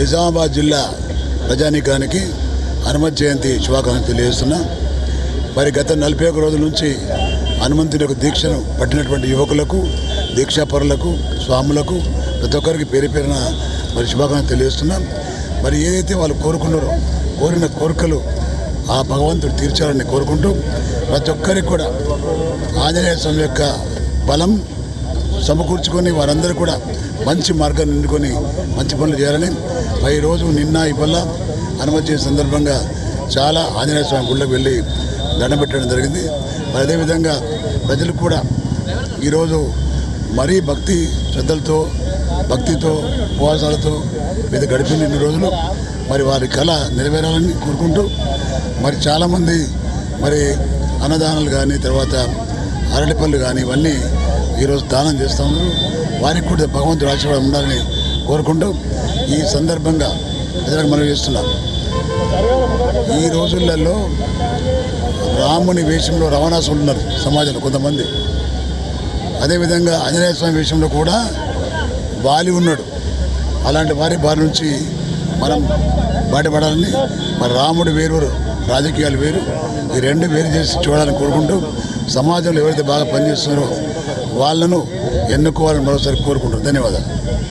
నిజామాబాద్ జిల్లా ప్రజానీకానికి హనుమత్ జయంతి శుభాకాంక్షలు తెలియజేస్తున్నా. మరి గత నలభై ఒక రోజుల నుంచి హనుమంతుని యొక్క దీక్షను పట్టినటువంటి యువకులకు దీక్షాపరులకు స్వాములకు ప్రతి ఒక్కరికి పేరు పేరున మరి శుభాకాంక్షలు తెలియజేస్తున్నాం. మరి ఏదైతే వాళ్ళు కోరుకున్నారో కోరిన కోరికలు ఆ భగవంతుడు తీర్చాలని కోరుకుంటూ ప్రతి ఒక్కరికి కూడా ఆంజనేయ స్వామి యొక్క బలం సమకూర్చుకొని వారందరూ కూడా మంచి మార్గాన్ని నిండుకొని మంచి పనులు చేయాలని పై రోజు నిన్న ఇవల్ల అనుమతి సందర్భంగా చాలా ఆంజనేయ స్వామి గుళ్ళకి వెళ్ళి దండం పెట్టడం జరిగింది. మరి అదేవిధంగా ప్రజలు కూడా ఈరోజు మరీ భక్తి శ్రద్ధలతో భక్తితో ఉపవాసాలతో మీద గడిపిన ఇన్ని రోజులు మరి వారి కళ నెరవేరాలని కోరుకుంటూ మరి చాలామంది మరి అన్నదానాలు కానీ తర్వాత అరటిపళ్ళు కానీ ఇవన్నీ ఈరోజు దానం చేస్తాము వారికి కూడా భగవంతుడు ఆశీర్వాదం ఉండాలని కోరుకుంటూ ఈ సందర్భంగా ప్రజలకు మనం చేస్తున్నాం. ఈ రోజులలో రాముని వేషంలో రవాణాసులు ఉన్నారు సమాజంలో కొంతమంది. అదేవిధంగా ఆంజనేయ స్వామి విషయంలో కూడా వాలి ఉన్నాడు. అలాంటి వారి బారి నుంచి మనం బయటపడాలని మరి రాముడు వేరు రాజకీయాలు వేరు. ఈ రెండు వేరు చేసి చూడాలని కోరుకుంటూ సమాజంలో ఎవరైతే బాగా పనిచేస్తున్నారో వాళ్ళను ఎన్నుకోవాలని మరోసారి కోరుకుంటారు ధన్యవాదాలు.